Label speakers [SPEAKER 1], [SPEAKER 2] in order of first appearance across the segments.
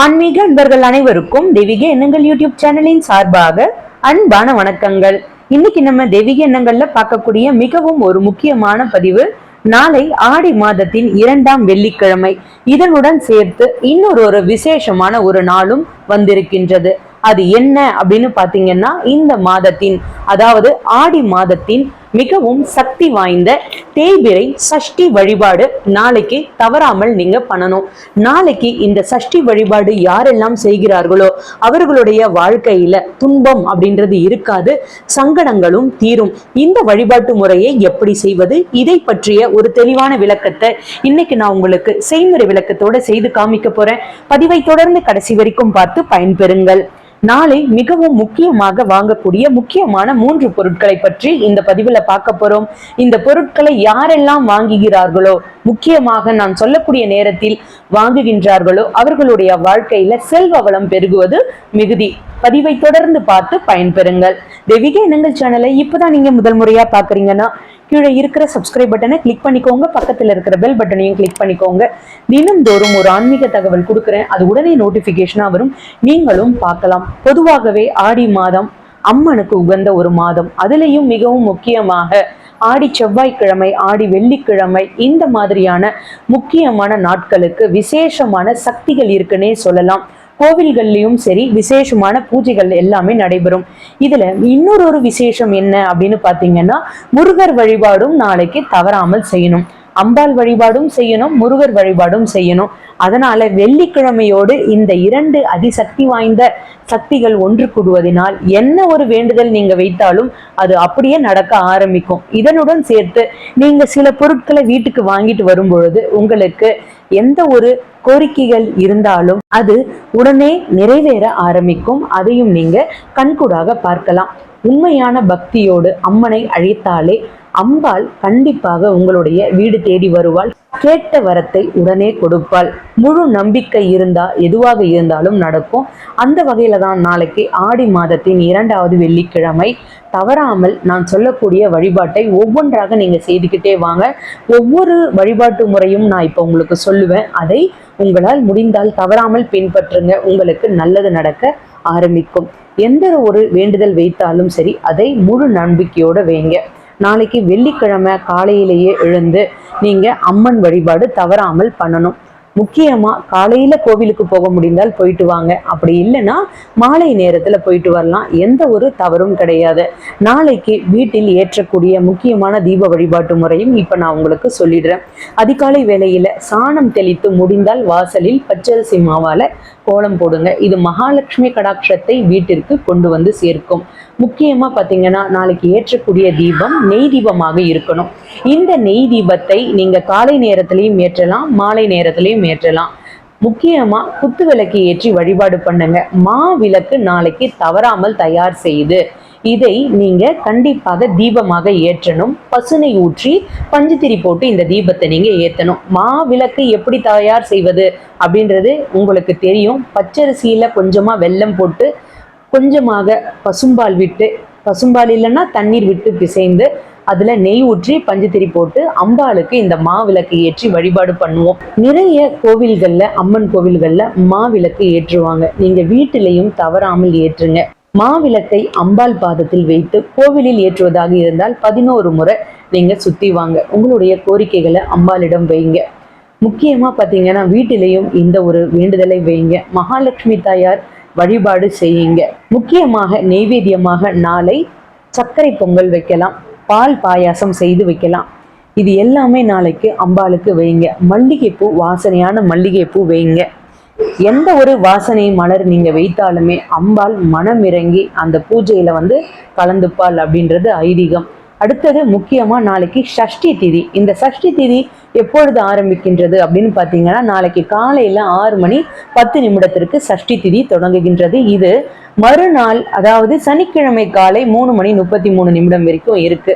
[SPEAKER 1] ஆன்மீக அன்பர்கள் அனைவருக்கும் தெய்வீக எண்ணங்கள் யூடியூப் சேனலின் சார்பாக அன்பான வணக்கங்கள். இன்னைக்கு நம்ம தெய்வீக எண்ணங்கள்ல பார்க்கக்கூடிய மிகவும் ஒரு முக்கியமான பதிவு நாளை ஆடி மாதத்தின் இரண்டாம் வெள்ளிக்கிழமை. இதனுடன் சேர்த்து இன்னொரு ஒரு விசேஷமான ஒரு நாளும் வந்திருக்கின்றது. அது என்ன அப்படின்னு பாத்தீங்கன்னா இந்த மாதத்தின் அதாவது ஆடி மாதத்தின் மிகவும் சக்தி வாய்ந்த தேய்பிரை சஷ்டி வழிபாடு நாளைக்கு தவறாமல் நீங்க பண்ணணும். நாளைக்கு இந்த சஷ்டி வழிபாடு யாரெல்லாம் செய்கிறார்களோ அவர்களுடைய வாழ்க்கையில துன்பம் அப்படின்றது இருக்காது சங்கடங்களும் தீரும். இந்த வழிபாட்டு முறையை எப்படி செய்வது? இதை பற்றிய ஒரு தெளிவான விளக்கத்தை இன்னைக்கு நான் உங்களுக்கு செய்முறை விளக்கத்தோட செய்து காமிக்க போறேன். பதிவை தொடர்ந்து கடைசி வரைக்கும் பார்த்து பயன்பெறுங்கள். நாளை மிகவும் முக்கியமாக வாங்கக்கூடிய முக்கியமான மூன்று பொருட்களை பற்றி இந்த பதிவுல பார்க்க போறோம். இந்த பொருட்களை யாரெல்லாம் வாங்குகிறார்களோ முக்கியமாக நான் சொல்லக்கூடிய நேரத்தில் வாங்குகின்றார்களோ அவர்களுடைய வாழ்க்கையில செல்வ வளம் பெருகுவது மிகுதி. பதிவை தொடர்ந்து பார்த்து பயன்பெறுங்கள். தெய்வீக இனங்கள் சேனலை இப்பதான் நீங்க முதல் முறையா பாக்குறீங்கன்னா கீழே இருக்கிற சப்ஸ்கிரைப் பட்டனை கிளிக் பண்ணிக்கோங்க. பக்கத்துல இருக்கிற பெல் பட்டனையும் கிளிக் பண்ணிக்கோங்க. தினம்தோறும் ஒரு ஆன்மீக தகவல் கொடுக்குறேன். அது உடனே நோட்டிஃபிகேஷனாக வரும். நீங்களும் பார்க்கலாம். பொதுவாகவே ஆடி மாதம் அம்மனுக்கு உகந்த ஒரு மாதம். அதுலேயும் மிகவும் முக்கியமாக ஆடி செவ்வாய்க்கிழமை ஆடி வெள்ளிக்கிழமை இந்த மாதிரியான முக்கியமான நாட்களுக்கு விசேஷமான சக்திகள் இருக்குன்னே சொல்லலாம். கோவில்கள்லயும் சரி விசேஷமான பூஜைகள் எல்லாமே நடைபெறும். இதுல இன்னொரு ஒரு விசேஷம் என்ன அப்படின்னு பாத்தீங்கன்னா முருகர் வழிபாடும் நாளைக்கு தவறாமல் செய்யணும். அம்பாள் வழிபாடும் செய்யணும் முருகர் வழிபாடும் செய்யணும். அதனால வெள்ளிக்கிழமையோடு இந்த இரண்டு அதிசக்தி வாய்ந்த சக்திகள் ஒன்று கூடுவதனால் என்ன ஒரு வேண்டுதல் நீங்க வைத்தாலும் அது அப்படியே நடக்க ஆரம்பிக்கும். இதனுடன் சேர்த்து நீங்க சில பொருட்களை வீட்டுக்கு வாங்கிட்டு வரும் பொழுது உங்களுக்கு எந்த ஒரு கோரிக்கைகள் இருந்தாலும் அது உடனே நிறைவேற ஆரம்பிக்கும். அதையும் நீங்க கண்கூடாக பார்க்கலாம். உண்மையான பக்தியோடு அம்மனை அழைத்தாலே அம்பாள் கண்டிப்பாக உங்களுடைய வீடு தேடி வருவாள். கேட்ட வரத்தை உடனே கொடுப்பாள். முழு நம்பிக்கை இருந்தா எதுவாக இருந்தாலும் நடக்கும். அந்த வகையில தான் நாளைக்கு ஆடி மாதத்தின் இரண்டாவது வெள்ளிக்கிழமை. தவறாமல் நான் சொல்லக்கூடிய வழிபாட்டை ஒவ்வொன்றாக நீங்க செய்துக்கிட்டே வாங்க. ஒவ்வொரு வழிபாட்டு முறையும் நான் இப்போ உங்களுக்கு சொல்லுவேன். அதை உங்களால் முடிந்தால் தவறாமல் பின்பற்றுங்க. உங்களுக்கு நல்லது நடக்க ஆரம்பிக்கும். எந்த ஒரு வேண்டுதல் வைத்தாலும் சரி அதை முழு நம்பிக்கையோட வைங்க. நாளைக்கு வெள்ளிக்கிழமை காலையிலேயே எழுந்து நீங்க அம்மன் வழிபாடு தவறாமல் பண்ணணும். முக்கியமா காலையில கோவிலுக்கு போக முடிந்தால் போயிட்டு வாங்க. அப்படி இல்லைன்னா மாலை நேரத்துல போயிட்டு வரலாம். எந்த ஒரு தவறும் கிடையாது. நாளைக்கு வீட்டில் ஏற்றக்கூடிய முக்கியமான தீப வழிபாட்டு முறையும் இப்ப நான் உங்களுக்கு சொல்லிடுறேன். அதிகாலை வேலையில சாணம் தெளித்து முடிந்தால் வாசலில் பச்சரிசி மாவால கோலம் போடுங்க. இது மகாலட்சுமி கடாட்சத்தை வீட்டிற்கு கொண்டு வந்து சேர்க்கும். முக்கியமாக பார்த்தீங்கன்னா நாளைக்கு ஏற்றக்கூடிய தீபம் நெய் தீபமாக இருக்கணும். இந்த நெய் தீபத்தை நீங்கள் காலை நேரத்திலையும் ஏற்றலாம் மாலை நேரத்திலையும் ஏற்றலாம். முக்கியமாக குத்து விளக்கு ஏற்றி வழிபாடு பண்ணுங்க. மா விளக்கு நாளைக்கு தவறாமல் தயார் செய்து இதை நீங்க கண்டிப்பாக தீபமாக ஏற்றணும். பசுனை ஊற்றி பஞ்சுத்திரி போட்டு இந்த தீபத்தை நீங்க ஏற்றணும் மா விளக்கு எப்படி தயார் செய்வது அப்படின்றது உங்களுக்கு தெரியும். பச்சரிசியில கொஞ்சமா வெல்லம் போட்டு கொஞ்சமாக பசும்பால் விட்டு பசும்பால் இல்லைன்னா தண்ணீர் விட்டு பிசைந்து அதுல நெய் ஊற்றி பஞ்சுத்திரி போட்டு அம்பாளுக்கு இந்த மாவிளக்கு ஏற்றி வழிபாடு பண்ணுவோம். நிறைய கோவில்கள்ல அம்மன் கோவில்களில் மாவிளக்கு ஏற்றுவாங்க. நீங்க வீட்டிலையும் தவறாமல் ஏற்றுங்க. மாவிளக்கை அம்பாள் பாதத்தில் வைத்து கோவிலில் ஏற்றுவதாக இருந்தால் பதினோரு முறை நீங்க சுத்தி வாங்க. உங்களுடைய கோரிக்கைகளை அம்பாளிடம் வைங்க. முக்கியமா பாத்தீங்கன்னா வீட்டிலையும் இந்த ஒரு வேண்டுதலை வைங்க. மகாலட்சுமி தாயார் வழிபாடு செய்யுங்க. முக்கியமாக நெய்வேத்தியமாக நாளை சர்க்கரை பொங்கல் வைக்கலாம். பால் பாயாசம் செய்து வைக்கலாம். இது எல்லாமே நாளைக்கு அம்பாளுக்கு வைங்க. மல்லிகைப்பூ வாசனையான மல்லிகைப்பூ வைங்க. எந்த ஒரு வாசனை மலர் நீங்க வைத்தாலுமே அம்பாள் மனம் இறங்கி அந்த பூஜையில வந்து கலந்துப்பாள் அப்படின்றது ஐதீகம். அடுத்தது முக்கியமா நாளைக்கு ஷஷ்டி திதி. இந்த சஷ்டி திதி எப்பொழுது ஆரம்பிக்கின்றது அப்படின்னு பார்த்தீங்கன்னா நாளைக்கு காலையில ஆறு மணி பத்து நிமிடத்திற்கு சஷ்டி திதி தொடங்குகின்றது. இது மறுநாள் அதாவது சனிக்கிழமை காலை மூணு மணி முப்பத்தி மூணு நிமிடம் வரைக்கும் இருக்கு.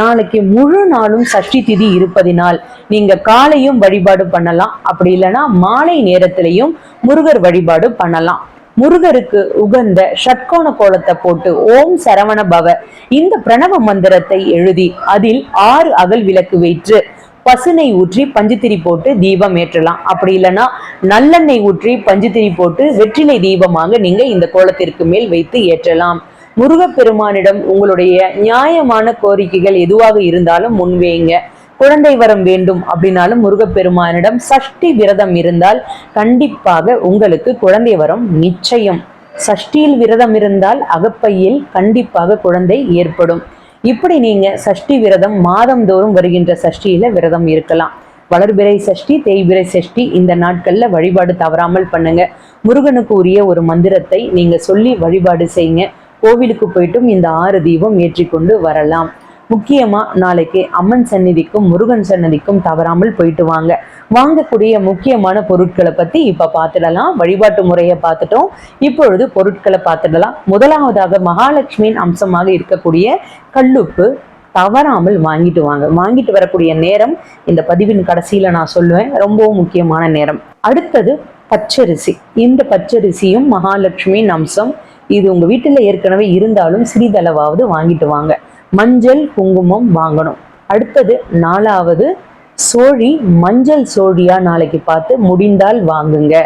[SPEAKER 1] நாளைக்கு முழு நாளும் சஷ்டி திதி இருப்பதினால் நீங்க காலையும் வழிபாடு பண்ணலாம். அப்படி இல்லைன்னா மாலை நேரத்திலையும் முருகர் வழிபாடு பண்ணலாம். முருகருக்கு உகந்த ஷட்கோண கோலத்தை போட்டு ஓம் சரவண பவ இந்த பிரணவ மந்திரத்தை எழுதி அதில் ஆறு அகல் விளக்கு வைத்து பசுனை ஊற்றி பஞ்சுத்திரி போட்டு தீபம் ஏற்றலாம். அப்படி இல்லைன்னா நல்லெண்ணெய் ஊற்றி பஞ்சுத்திரி போட்டு வெற்றிலை தீபமாக நீங்க இந்த கோலத்திற்கு மேல் வைத்து ஏற்றலாம். முருகப்பெருமானிடம் உங்களுடைய நியாயமான கோரிக்கைகள் எதுவாக இருந்தாலும் முன்வைங்க. குழந்தை வரம் வேண்டும் அப்படின்னாலும் முருகப்பெருமானிடம் சஷ்டி விரதம் இருந்தால் கண்டிப்பாக உங்களுக்கு குழந்தை வரம் நிச்சயம். சஷ்டியில் விரதம் இருந்தால் அகப்பையில் கண்டிப்பாக குழந்தை ஏற்படும். இப்படி நீங்க சஷ்டி விரதம் மாதந்தோறும் வருகின்ற சஷ்டியில விரதம் இருக்கலாம். வளர்பிறை சஷ்டி தேய்பிறை சஷ்டி இந்த நாட்கள்ல வழிபாடு தவறாமல் பண்ணுங்க. முருகனுக்கு உரிய ஒரு மந்திரத்தை நீங்க சொல்லி வழிபாடு செய்யுங்க. கோவிலுக்கு போயிட்டும் இந்த ஆறு தீபம் ஏற்றிக்கொண்டு வரலாம். முக்கியமா நாளைக்கு அம்மன் சந்நிதிக்கும் முருகன் சன்னதிக்கும் தவறாமல் போயிட்டு வாங்க. வாங்கக்கூடிய முக்கியமான பொருட்களை பத்தி இப்ப பார்த்துடலாம். வழிபாட்டு முறையை பார்த்துட்டோம். இப்பொழுது பொருட்களை பார்த்துடலாம். முதலாவதாக மகாலட்சுமியின் அம்சமாக இருக்கக்கூடிய கல்லுப்பு தவறாமல் வாங்கிட்டு வாங்க. வாங்கிட்டு வரக்கூடிய நேரம் இந்த பதிவின் கடைசியில நான் சொல்லுவேன். ரொம்பவும் முக்கியமான நேரம். அடுத்தது பச்சரிசி. இந்த பச்சரிசியும் மகாலட்சுமியின் அம்சம். இது உங்க வீட்டுல ஏற்கனவே இருந்தாலும் சிறிதளவாவது வாங்கிட்டு வாங்க. மஞ்சள் குங்குமம் வாங்கணும். அடுத்தது நாலாவது சோழி மஞ்சள் சோழியா நாளைக்கு பார்த்து முடிந்தால் வாங்குங்க.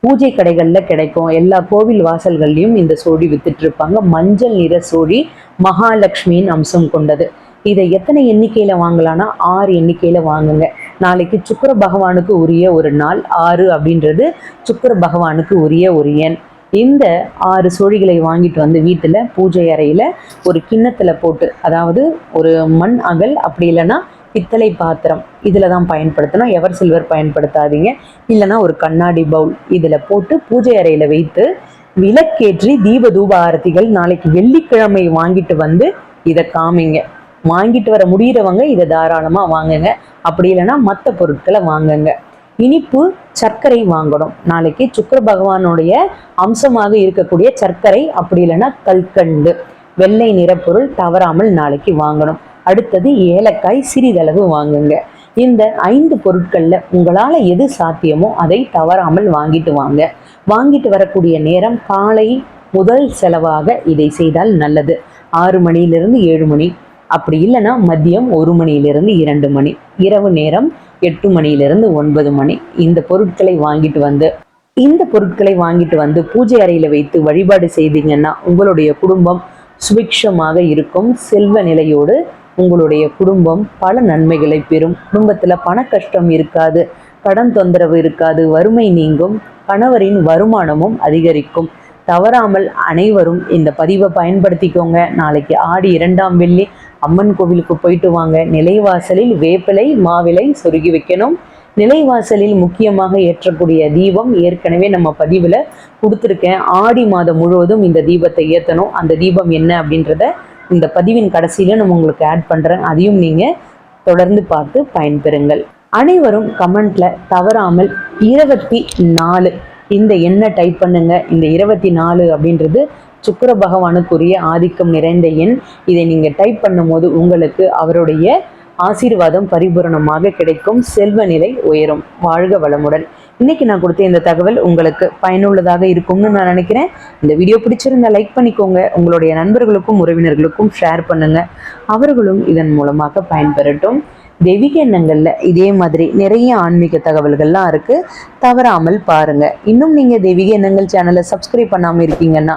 [SPEAKER 1] பூஜை கடைகள்ல கிடைக்கும். எல்லா கோவில் வாசல்கள்லயும் இந்த சோழி வித்துட்டு இருப்பாங்க மஞ்சள் நிற சோழி மகாலட்சுமியின் அம்சம் கொண்டது. இதை எத்தனை எண்ணிக்கையில வாங்கலாம்னா ஆறு எண்ணிக்கையில வாங்குங்க. நாளைக்கு சுக்கிர பகவானுக்கு உரிய ஒரு நாள் ஆறு அப்படின்றது சுக்கர பகவானுக்கு உரிய ஒரு எண். இந்த ஆறு சோழிகளை வாங்கிட்டு வந்து வீட்டில் பூஜை அறையில் ஒரு கிண்ணத்தில் போட்டு அதாவது ஒரு மண் அகல் அப்படி இல்லைன்னா பித்தளை பாத்திரம் இதில் தான் பயன்படுத்தணும். எவர் சில்வர் பயன்படுத்தாதீங்க. இல்லைன்னா ஒரு கண்ணாடி பவுல் இதில் போட்டு பூஜை அறையில் வைத்து விளக்கேற்றி தீப தூப ஆரத்திகள் நாளைக்கு வெள்ளிக்கிழமை வாங்கிட்டு வந்து இதை காமிங்க. வாங்கிட்டு வர முடிகிறவங்க இதை தாராளமாக வாங்குங்க. அப்படி இல்லைன்னா மற்ற பொருட்களை வாங்குங்க. இனிப்பு சர்க்கரை வாங்கணும். நாளைக்கு சுக்கர பகவானுடைய அம்சமாக இருக்கக்கூடிய சர்க்கரை அப்படி இல்லைன்னா கல்கண்டு. வெள்ளை நிறப்பொருள் தவறாமல் நாளைக்கு வாங்கணும். அடுத்தது ஏலக்காய் சிறிதளவு வாங்குங்க. இந்த ஐந்து பொருட்கள்ல உங்களால எது சாத்தியமோ அதை தவறாமல் வாங்கிட்டு வாங்க. வாங்கிட்டு வரக்கூடிய நேரம் காலை முதல் செலவாக இதை செய்தால் நல்லது. ஆறு மணியிலிருந்து ஏழு மணி. அப்படி இல்லைன்னா மதியம் ஒரு மணியிலிருந்து இரண்டு மணி. இரவு நேரம் எட்டு மணியிலிருந்து ஒன்பது மணி. இந்த பொருட்களை வாங்கிட்டு வந்து இந்த பொருட்களை வாங்கிட்டு வந்து பூஜை அறையில் வைத்து வழிபாடு செய்தீங்கன்னா உங்களுடைய குடும்பம் சுபிக்ஷமாக இருக்கும். செல்வ நிலையோடு உங்களுடைய குடும்பம் பல நன்மைகளை பெறும். குடும்பத்தில் பண கஷ்டம் இருக்காது கடன் தொந்தரவு இருக்காது வறுமை நீங்கும் கணவரின் வருமானமும் அதிகரிக்கும். தவறாமல் அனைவரும் இந்த பதிவை பயன்படுத்திக்கோங்க. நாளைக்கு ஆடி இரண்டாம் வெள்ளி அம்மன் கோவிலுக்கு போயிட்டு வாங்க. நிலைவாசலில் வேப்பிலை மாவிலை சொருகி வைக்கணும். நிலைவாசலில் முக்கியமாக ஏற்றக்கூடிய தீபம் ஏற்கனவே நம்ம பதிவில் கொடுத்துருக்கேன். ஆடி மாதம் முழுவதும் இந்த தீபத்தை ஏற்றணும் அந்த தீபம் என்ன அப்படின்றத இந்த பதிவின் கடைசியில் நம்ம உங்களுக்கு ஆட் பண்ணுறேன் அதையும் நீங்கள் தொடர்ந்து பார்த்து பயன்பெறுங்கள். அனைவரும் கமெண்ட்ல தவறாமல் இருபத்தி நாலு இந்த எண்ணை டைப் பண்ணுங்க. இந்த இருபத்தி நாலு அப்படின்றது சுக்கர பகவானுக்குரிய ஆதிக்கம் நிறைந்த எண். இதை நீங்க டைப் பண்ணும்போது உங்களுக்கு அவருடைய ஆசீர்வாதம் பரிபூரணமாக கிடைக்கும். செல்வ நிலை உயரும். வாழ்க வளமுடன். இன்னைக்கு நான் கொடுத்த இந்த தகவல் உங்களுக்கு பயனுள்ளதாக இருக்கும்னு நான் நினைக்கிறேன். இந்த வீடியோ பிடிச்சிருந்தா லைக் பண்ணிக்கோங்க. உங்களுடைய நண்பர்களுக்கும் உறவினர்களுக்கும் ஷேர் பண்ணுங்க. அவர்களும் இதன் மூலமாக பயன்பெறட்டும். தெய்வீக எண்ணங்கள்ல இதே மாதிரி நிறைய ஆன்மீக தகவல்கள்லாம் இருக்கு. தவறாமல் பாருங்க. இன்னும் நீங்க தெய்வீக எண்ணங்கள் சேனலை சப்ஸ்கிரைப் பண்ணாம இருக்கீங்கன்னா